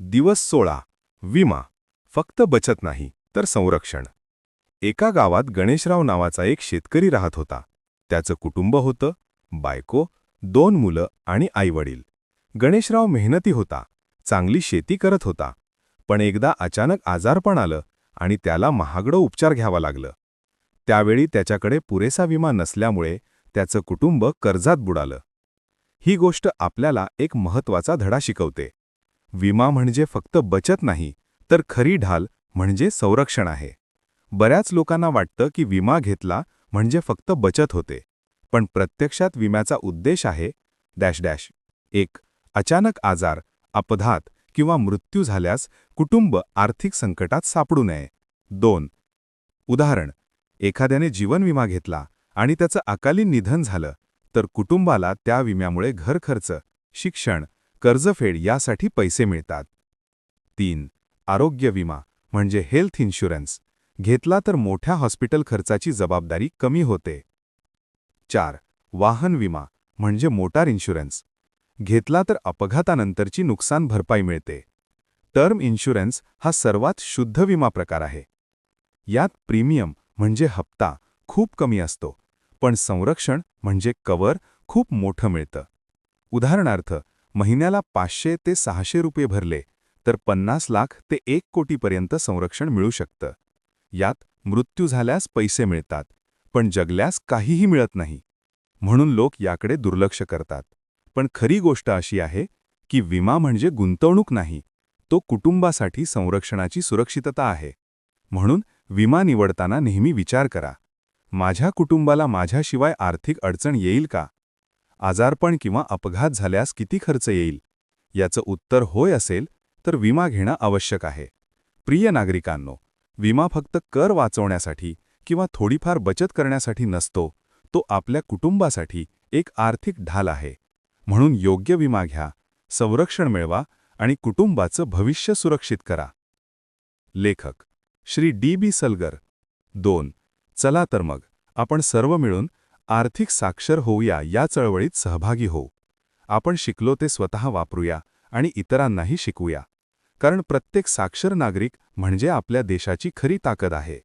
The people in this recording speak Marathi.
दिवस सोळा. विमा. फक्त बचत नाही तर संरक्षण. एका गावात गणेशराव नावाचा एक शेतकरी राहत होता. त्याचं कुटुंब होतं बायको दोन मुलं आणि आईवडील. गणेशराव मेहनती होता चांगली शेती करत होता. पण एकदा अचानक आजारपण आलं आणि त्याला महागडं उपचार घ्यावा लागलं. त्यावेळी त्याच्याकडे पुरेसा विमा नसल्यामुळे त्याचं कुटुंब कर्जात बुडालं. ही गोष्ट आपल्याला एक महत्त्वाचा धडा शिकवते. विमा म्हणजे फक्त बचत नाही तर खरी ढाल म्हणजे संरक्षण आहे. बऱ्याच लोकांना वाटतं की विमा घेतला म्हणजे फक्त बचत होते. पण प्रत्यक्षात विम्याचा उद्देश आहे डॅश डॅश. एक अचानक आजार अपघात किंवा मृत्यू झाल्यास कुटुंब आर्थिक संकटात सापडू नये. दोन उदाहरण एखाद्याने जीवन विमा घेतला आणि त्याचं अकाली निधन झालं तर कुटुंबाला त्या विम्यामुळे घर खर्च शिक्षण कर्जफेड यासाठी पैसे मिळतात. तीन आरोग्य विमा म्हणजे हेल्थ इन्शुरन्स. घेतला तर मोठ्या हॉस्पिटल खर्चाची जबाबदारी कमी होते. चार वाहन विमा म्हणजे मोटार इन्शुरन्स. घेतला तर अपघातानंतरची नुकसान भरपाई मिळते. टर्म इन्शुरन्स हा सर्वात शुद्ध विमा प्रकार आहे. यात प्रीमियम म्हणजे हप्ता खूप कमी असतो. पण संरक्षण म्हणजे कवर खूप मोठं मिळतं. उदाहरणार्थ महिन्याला पाचशे ते सहाशे रुपये भरले तर पन्नास लाख ते एक कोटीपर्यंत संरक्षण मिळू शकतं. यात मृत्यू झाल्यास पैसे मिळतात पण जगल्यास काहीही मिळत नाही. म्हणून लोक याकडे दुर्लक्ष करतात. पण खरी गोष्ट अशी आहे की विमा म्हणजे गुंतवणूक नाही तो कुटुंबासाठी संरक्षणाची सुरक्षितता आहे. म्हणून विमा निवडताना नेहमी विचार करा. माझ्या कुटुंबाला माझ्याशिवाय आर्थिक अडचण येईल का? आजारपण किंवा अपघात झाल्यास किती खर्च येईल? याचं उत्तर होय असेल तर विमा घेणं आवश्यक आहे. प्रिय नागरिकांनो विमा फक्त कर वाचवण्यासाठी किंवा थोडीफार बचत करण्यासाठी नसतो तो आपल्या कुटुंबासाठी एक आर्थिक ढाल आहे. म्हणून योग्य विमा घ्या संरक्षण मिळवा आणि कुटुंबाचं भविष्य सुरक्षित करा. लेखक श्री डी बी सलगर दोन चला तर मग आपण सर्व मिळून आर्थिक साक्षर होऊया या चळवळीत सहभागी होऊ. आपण शिकलो ते स्वतः वापरूया आणि इतरांनाही शिकूया कारण प्रत्येक साक्षर नागरिक म्हणजे आपल्या देशाची खरी ताकद आहे.